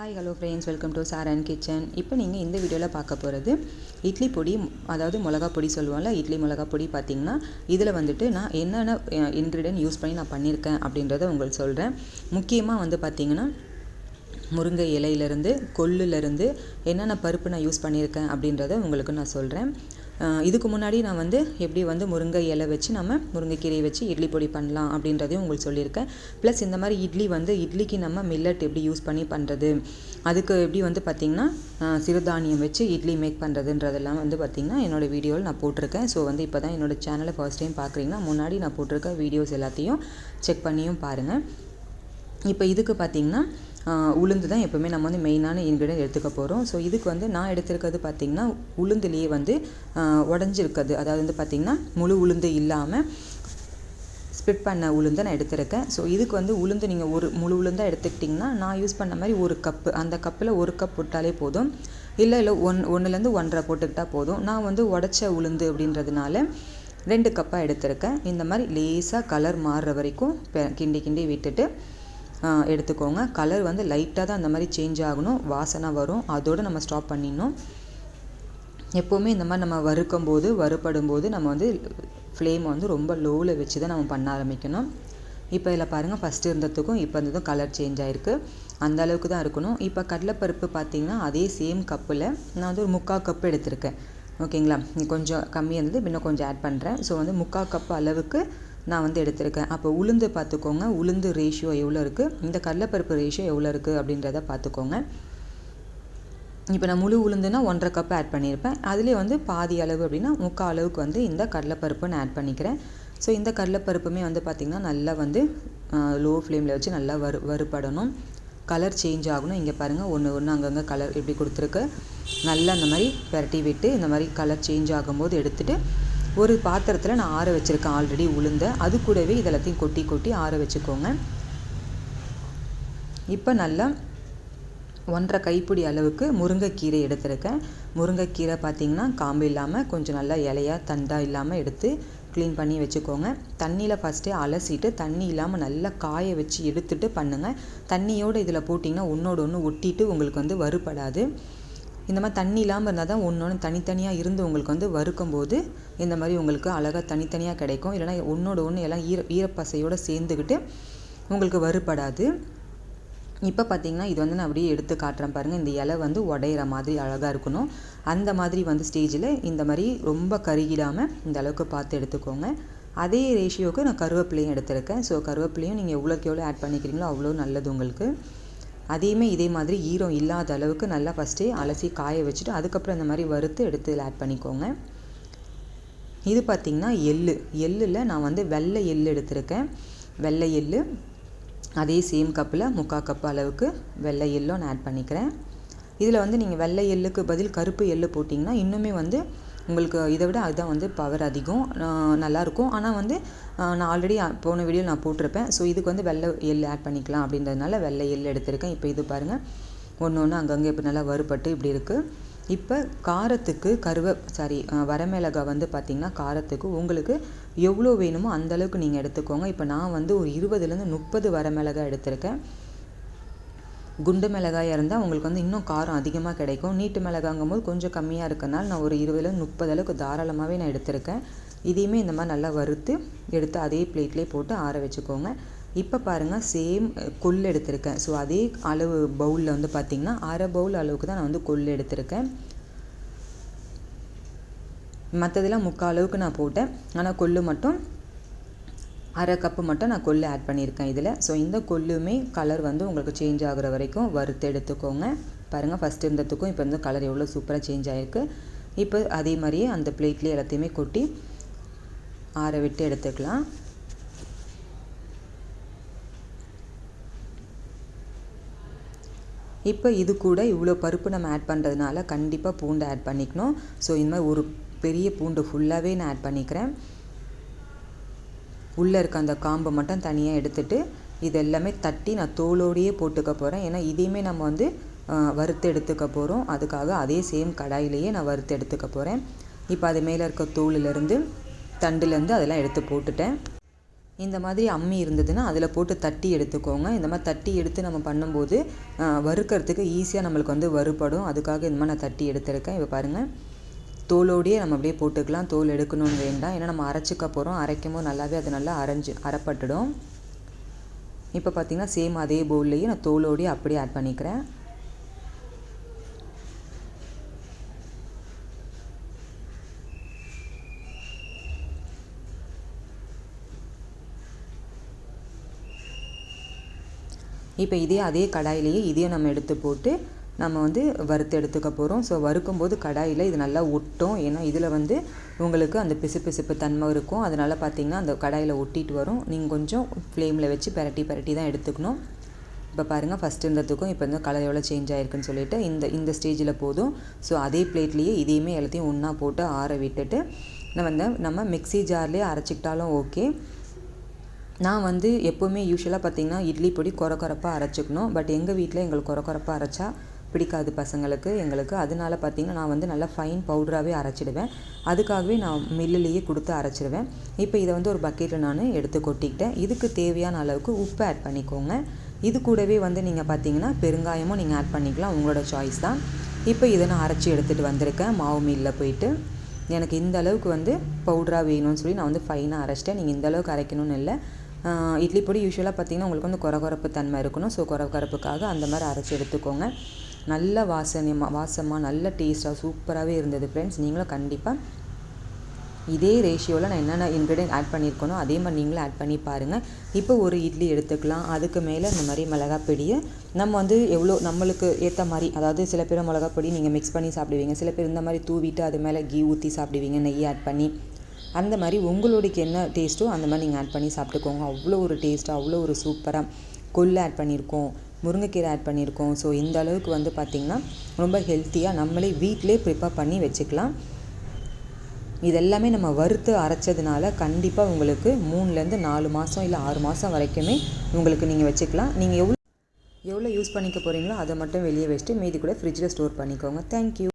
Hi hello friends welcome to sir and kitchen இப்போ நீங்கள் இந்த வீடியோவில் பார்க்க போகிறது இட்லி பொடி அதாவது மிளகா பொடி சொல்லுவோம்ல இட்லி மிளகா பொடி பார்த்தீங்கன்னா இதில் வந்துட்டு நான் என்னென்ன இன்க்ரீடியன்ட் யூஸ் பண்ணி நான் பண்ணியிருக்கேன் அப்படின்றத உங்களுக்கு சொல்கிறேன் முக்கியமாக வந்து பார்த்திங்கன்னா முருங்கை இலையிலேருந்து கொல்லுலேருந்து என்னென்ன பருப்பு நான் யூஸ் பண்ணியிருக்கேன் அப்படின்றத உங்களுக்கு நான் சொல்கிறேன் இதுக்கு முன்னாடி நான் வந்து எப்படி வந்து முருங்கை இலை வச்சு நம்ம முருங்கைக்கீரையை வச்சு இட்லி பொடி பண்ணலாம் அப்படின்றதையும் உங்களுக்கு சொல்லியிருக்கேன். ப்ளஸ் இந்த மாதிரி இட்லி வந்து இட்லிக்கு நம்ம மில்லட் எப்படி யூஸ் பண்ணி பண்ணுறது அதுக்கு எப்படி வந்து பார்த்திங்கன்னா சிறுதானியம் வச்சு இட்லி மேக் பண்ணுறதுன்றதெல்லாம் வந்து பார்த்திங்கன்னா என்னோடய வீடியோவில் நான் போட்டிருக்கேன். ஸோ வந்து இப்போ தான் என்னோடய சேனலை ஃபர்ஸ்ட் டைம் பார்க்குறீங்கன்னா முன்னாடி நான் போட்டிருக்க வீடியோஸ் எல்லாத்தையும் செக் பண்ணியும் பாருங்கள் இப்போ இதுக்கு பார்த்திங்கன்னா உளுந்து தான் எப்போவுமே நம்ம வந்து மெயினான இன்க்ரீடியன்ட் எடுத்துக்க போகிறோம் ஸோ இதுக்கு வந்து நான் எடுத்திருக்கிறது பார்த்திங்கன்னா உளுந்துலேயே வந்து உடஞ்சிருக்கிறது. அதாவது வந்து பார்த்திங்கன்னா முழு உளுந்து இல்லாமல் ஸ்பிட் பண்ண உளுந்தை நான் எடுத்திருக்கேன். ஸோ இதுக்கு வந்து உளுந்து நீங்கள் ஒரு முழு உளுந்தாக எடுத்துக்கிட்டிங்கன்னா நான் யூஸ் பண்ண மாதிரி ஒரு கப்பு அந்த கப்பில் ஒரு கப் போட்டாலே போதும். இல்லை இல்லை ஒன் ஒன்றுலேருந்து ஒன்றரை போட்டுக்கிட்டால் போதும். நான் வந்து உடச்ச உளுந்து அப்படின்றதுனால ரெண்டு கப்பாக எடுத்திருக்கேன். இந்த மாதிரி லேசாக கலர் மாறுற வரைக்கும் கிண்டி கிண்டி விட்டுட்டு எடுத்துக்கோங்க. கலர் வந்து லைட்டாக தான் அந்த மாதிரி சேஞ்ச் ஆகணும். வாசனை வரும். அதோடு நம்ம ஸ்டாப் பண்ணிடணும். எப்போவுமே இந்த மாதிரி நம்ம வறுக்கும் போது வறுப்படும் போது நம்ம வந்து ஃப்ளேமை வந்து ரொம்ப லோவில் வச்சு தான் நம்ம பண்ண ஆரம்பிக்கணும். இப்போ இதில் பாருங்கள் ஃபஸ்ட்டு இருந்ததுக்கும் இப்போ இருந்ததும் கலர் சேஞ்ச் ஆகிருக்கு அந்த அளவுக்கு தான் இருக்கணும். இப்போ கடலைப்பருப்பு பார்த்திங்கன்னா அதே சேம் கப்பில் நான் வந்து ஒரு முக்கால் கப்பு எடுத்திருக்கேன். ஓகேங்களா கொஞ்சம் கம்மியாக இருந்தது இன்னும் கொஞ்சம் ஆட் பண்ணுறேன் ஸோ வந்து முக்கால் கப்பு அளவுக்கு நான் வந்து எடுத்திருக்கேன். அப்போ உளுந்து பார்த்துக்கோங்க. உளுந்து ரேஷியோ எவ்வளோ இருக்குது இந்த கடலைப்பருப்பு ரேஷியோ எவ்வளோ இருக்குது அப்படின்றத பார்த்துக்கோங்க. இப்போ நான் முழு உளுந்துனா ஒன்றரை கப் ஆட் பண்ணியிருப்பேன். அதிலே வந்து பாதி அளவு அப்படின்னா முக்கால் அளவுக்கு வந்து இந்த கடலப்பருப்பு நான் ஆட் பண்ணிக்கிறேன். ஸோ இந்த கடலைப்பருப்புமே வந்து பார்த்திங்கன்னா நல்லா வந்து லோ ஃப்ளேமில் வச்சு நல்லா வறு வறுபடணும். கலர் சேஞ்ச் ஆகணும். இங்கே பாருங்கள் ஒன்று ஒன்று அங்கங்கே கலர் இப்படி கொடுத்துருக்கு. நல்லா அந்த மாதிரி பரட்டி விட்டு இந்த மாதிரி கலர் சேஞ்ச் ஆகும்போது எடுத்துகிட்டு ஒரு பாத்திரத்தில் நான் ஆற வச்சுருக்கேன் ஆல்ரெடி உளுந்த. அது கூடவே இதெல்லாத்தையும் கொட்டி கொட்டி ஆற வச்சுக்கோங்க. இப்போ நல்லா ஒன்றரை கைப்பிடி அளவுக்கு முருங்கைக்கீரை எடுத்திருக்கேன். முருங்கைக்கீரை பார்த்திங்கன்னா காம்பு இல்லாமல் கொஞ்சம் நல்லா இலையாக தண்டாக இல்லாமல் எடுத்து க்ளீன் பண்ணி வச்சுக்கோங்க. தண்ணியில் ஃபஸ்ட்டே அலசிட்டு தண்ணி இல்லாமல் நல்லா காய வச்சு எடுத்துட்டு பண்ணுங்கள் தண்ணியோடு இதில் போட்டிங்கன்னா ஒன்றோட ஒன்று ஒட்டிட்டு உங்களுக்கு வந்து வறுபடாது. இந்த மாதிரி தண்ணி இல்லாமல் இருந்தால் தான் ஒன்று ஒன்று தனித்தனியாக இருந்து உங்களுக்கு வந்து வறுக்கும் போது இந்த மாதிரி உங்களுக்கு அழகாக தனித்தனியாக கிடைக்கும். இல்லைனா ஒன்றோட ஒன்று எல்லாம் ஈர ஈரப்பசையோடு சேர்ந்துக்கிட்டு உங்களுக்கு வறுபடாது. இப்போ பார்த்தீங்கன்னா இது வந்து நான் அப்படியே எடுத்து காட்டுறேன் பாருங்கள் இந்த இலை வந்து உடையிற மாதிரி அழகாக இருக்கணும். அந்த மாதிரி வந்து ஸ்டேஜில் இந்த மாதிரி ரொம்ப கருகிடாமல் இந்த அளவுக்கு பார்த்து எடுத்துக்கோங்க. அதே ரேஷியோவுக்கு நான் கருவேப்பிலையும் எடுத்திருக்கேன். ஸோ கருவேப்பிலையும் நீங்கள் எவ்வளோக்கு எவ்வளோ ஆட் பண்ணிக்கிறீங்களோ அவ்வளோ நல்லது உங்களுக்கு. அதையுமே இதே மாதிரி ஈரம் இல்லாத அளவுக்கு நல்லா ஃபஸ்ட்டே அலசி காய வச்சுட்டு அதுக்கப்புறம் இந்த மாதிரி வறுத்து எடுத்து இதில் ஆட் பண்ணிக்கோங்க. இது பார்த்திங்கன்னா எள்ளு. எள்ளில் நான் வந்து வெள்ளை எள் எடுத்திருக்கேன். வெள்ளை எள் அதே சேம் கப்பில் முக்கால் கப் அளவுக்கு வெள்ளை எள்ளும் நான் ஆட் பண்ணிக்கிறேன். இதில் வந்து நீங்கள் வெள்ளை எள்ளுக்கு பதில் கருப்பு எள்ளு போட்டிங்கன்னா இன்னுமே வந்து உங்களுக்கு இதை விட அதுதான் வந்து பவர் அதிகம். நல்லாயிருக்கும். ஆனால் வந்து நான் ஆல்ரெடி போன வீடியோ நான் போட்டிருப்பேன். ஸோ இதுக்கு வந்து வெள்ளை எள் ஆட் பண்ணிக்கலாம் அப்படின்றதுனால வெள்ளை எள் எடுத்திருக்கேன். இப்போ இது பாருங்கள் ஒன்று ஒன்று அங்கங்கே இப்போ நல்லா வறுபட்டு இப்படி இருக்குது இப்போ காரத்துக்கு கருவை சாரி வரமிளகா வந்து பார்த்திங்கன்னா காரத்துக்கு உங்களுக்கு எவ்வளோ வேணுமோ அந்தளவுக்கு நீங்கள் எடுத்துக்கோங்க. இப்போ நான் வந்து ஒரு இருபதுலேருந்து முப்பது வரமிளகா எடுத்திருக்கேன். குண்டு மிளகாயாக இருந்தால் உங்களுக்கு வந்து இன்னும் காரம் அதிகமாக கிடைக்கும். நீட்டு மிளகாங்கும் போது கொஞ்சம் கம்மியாக இருக்கனால நான் ஒரு இருபதுலேருந்து முப்பது அளவுக்கு தாராளமாகவே நான் எடுத்திருக்கேன். இதையுமே இந்த மாதிரி நல்லா வறுத்து எடுத்து அதே பிளேட்லேயே போட்டு ஆற வச்சுக்கோங்க. இப்போ பாருங்கள் சேம் கொல் எடுத்திருக்கேன். ஸோ அதே அளவு பவுலில் வந்து பார்த்திங்கன்னா அரை பவுல் அளவுக்கு தான் நான் வந்து கொல் எடுத்திருக்கேன். மற்றதெல்லாம் முக்கால் அளவுக்கு நான் போட்டேன். ஆனால் கொள்ளு மட்டும் அரை கப்பு மட்டும் நான் கொள்ளு ஆட் பண்ணியிருக்கேன் இதில். ஸோ இந்த கொல்லுமே கலர் வந்து உங்களுக்கு சேஞ்ச் ஆகுற வரைக்கும் வறுத்து எடுத்துக்கோங்க. பாருங்கள் ஃபஸ்ட் இருந்ததுக்கும் இப்போ வந்து கலர் எவ்வளோ சூப்பராக சேஞ்ச் ஆகிருக்கு இப்போ அதே மாதிரியே அந்த பிளேட்லேயே எல்லாத்தையுமே கொட்டி ஆற விட்டு எடுத்துக்கலாம். இப்போ இது கூட இவ்வளோ பருப்பு நம்ம ஆட் பண்ணுறதுனால கண்டிப்பாக பூண்டு ஆட் பண்ணிக்கணும். ஸோ இந்த மாதிரி ஒரு பெரிய பூண்டு ஃபுல்லாகவே நான் ஆட் பண்ணிக்கிறேன். உள்ளே இருக்க அந்த காம்பை மட்டும் தனியாக எடுத்துகிட்டு இது எல்லாமே தட்டி நான் தோலோடையே போட்டுக்க போகிறேன் ஏன்னா இதையுமே நம்ம வந்து வறுத்து எடுத்துக்க போகிறோம் அதுக்காக அதே சேம் கடாயிலேயே நான் வறுத்து எடுத்துக்க போகிறேன் இப்போ அது மேலே இருக்க தோலிலேருந்து தண்டுலேருந்து அதெல்லாம் எடுத்து போட்டுட்டேன். இந்த மாதிரி அம்மி இருந்ததுன்னா அதில் போட்டு தட்டி எடுத்துக்கோங்க. இந்த மாதிரி தட்டி எடுத்து நம்ம பண்ணும்போது வறுக்கிறதுக்கு ஈஸியாக நம்மளுக்கு வந்து வறுபடும். அதுக்காக இந்த மாதிரி நான் தட்டி எடுத்திருக்கேன். இப்போ பாருங்கள் தோலோடையே நம்ம அப்படியே போட்டுக்கலாம். தோல் எடுக்கணும்னு வேண்டாம். ஏன்னா நம்ம அரைச்சிக்க போகிறோம் அரைக்கும் போது நல்லாவே அது நல்லா அரைஞ்சி அரைப்பட்டுடும். இப்போ பார்த்திங்கன்னா சேம் அதே பவுல்லையே நான் தோலோடையே அப்படியே ஆட் பண்ணிக்கிறேன். இப்போ இதே அதே கடாயிலேயே இதையும் நம்ம எடுத்து போட்டு நம்ம வந்து வறுத்து எடுத்துக்க போகிறோம் ஸோ வறுக்கும்போது கடாயில் இது நல்லா ஒட்டும். ஏன்னா இதில் வந்து உங்களுக்கு அந்த பிசு பிசுப்பு தன்மை இருக்கும். அதனால் பார்த்திங்கன்னா அந்த கடாயில் ஒட்டிட்டு வரும். நீங்கள் கொஞ்சம் ஃப்ளேமில் வச்சு பரட்டி பரட்டி தான் எடுத்துக்கணும். இப்போ பாருங்கள் ஃபஸ்ட் இருந்ததுக்கும் இப்போ வந்து கலர் எவ்வளோ சேஞ்ச் ஆகிருக்குன்னு சொல்லிட்டு இந்த இந்த ஸ்டேஜில் போதும். ஸோ அதே பிளேட்லேயே இதையுமே எல்லாத்தையும் ஒன்றா போட்டு ஆற விட்டுட்டு நம்ம வந்து நம்ம மிக்ஸி ஜார்லேயே அரைச்சிக்கிட்டாலும் ஓகே நான் வந்து எப்போவுமே யூஸ்வலாக பார்த்திங்கன்னா இட்லி பொடி குறை குறைப்பாக அரைச்சிக்கணும். பட் எங்கள் வீட்டில் எங்களுக்கு குறை குறைப்பாக அரைச்சா பிடிக்காது பசங்களுக்கு எங்களுக்கு. அதனால பார்த்திங்கன்னா நான் வந்து நல்லா ஃபைன் பவுடராகவே அரைச்சிடுவேன். அதுக்காகவே நான் மில்லுலேயே கொடுத்து அரைச்சிடுவேன். இப்போ இதை வந்து ஒரு பக்கெட்டில் நான் எடுத்து கொட்டிக்கிட்டேன். இதுக்கு தேவையான அளவுக்கு உப்பு ஆட் பண்ணிக்கோங்க. இது கூடவே வந்து நீங்கள் பார்த்தீங்கன்னா பெருங்காயமும் நீங்கள் ஆட் பண்ணிக்கலாம். உங்களோட சாய்ஸ் தான். இப்போ இதை நான் அரைச்சி எடுத்துகிட்டு வந்திருக்கேன். மாவு மில்லில் போயிட்டு. எனக்கு இந்த அளவுக்கு வந்து பவுடராக வேணும்னு சொல்லி நான் வந்து ஃபைனாக அரைச்சிட்டேன். நீங்கள் இந்த அளவுக்கு அரைக்கணும்னு இல்லை. இட்லி பொடி யூஸ்வலாக பார்த்திங்கன்னா உங்களுக்கு வந்து குறகுறப்பு தன்மை இருக்கணும். ஸோ குறகுறப்புக்காக அந்த மாதிரி அரைச்சி எடுத்துக்கோங்க. நல்ல வாசனையமாக வாசமாக நல்ல டேஸ்ட்டாக சூப்பராகவே இருந்தது ஃப்ரெண்ட்ஸ் நீங்களும் கண்டிப்பாக இதே ரேஷியோவில் நான் என்னென்ன இன்க்ரீடியன்ட் ஆட் பண்ணியிருக்கணும் அதே மாதிரி நீங்களும் ஆட் பண்ணி பாருங்கள் இப்போ ஒரு இட்லி எடுத்துக்கலாம். அதுக்கு மேலே இந்த மாதிரி மிளகாப்பொடியை நம்ம வந்து எவ்வளோ நம்மளுக்கு ஏற்ற மாதிரி அதாவது சில பேர் மிளகாப்பொடி நீங்கள் மிக்ஸ் பண்ணி சாப்பிடுவீங்க. சில பேர் இந்த மாதிரி தூவிட்டு அது மேலே கீ ஊற்றி சாப்பிடுவீங்க நெய் ஆட் பண்ணி. அந்த மாதிரி உங்களுடைய என்ன டேஸ்ட்டோ அந்த மாதிரி நீங்கள் ஆட் பண்ணி சாப்பிட்டுக்கோங்க. அவ்வளோ ஒரு டேஸ்ட்டாக அவ்வளோ ஒரு சூப்பராக கொள்ளு ஆட் பண்ணியிருக்கோம். முருங்கைக்கீரை ஆட் பண்ணியிருக்கோம். ஸோ இந்த அளவுக்கு வந்து பார்த்திங்கன்னா ரொம்ப ஹெல்த்தியாக நம்மளே வீட்டிலே ப்ரிப்பேர் பண்ணி வச்சுக்கலாம். இதெல்லாமே நம்ம வறுத்து அரைச்சதுனால கண்டிப்பாக உங்களுக்கு மூணுலேருந்து நாலு மாதம் இல்லை ஆறு மாதம் வரைக்குமே உங்களுக்கு நீங்கள் வச்சுக்கலாம். நீங்கள் எவ்வளோ எவ்வளோ யூஸ் பண்ணிக்க போகிறீங்களோ அதை மட்டும் வெளியே வச்சுட்டு மீதி கூட ஃப்ரிட்ஜில் ஸ்டோர் பண்ணிக்கோங்க. தேங்க்யூ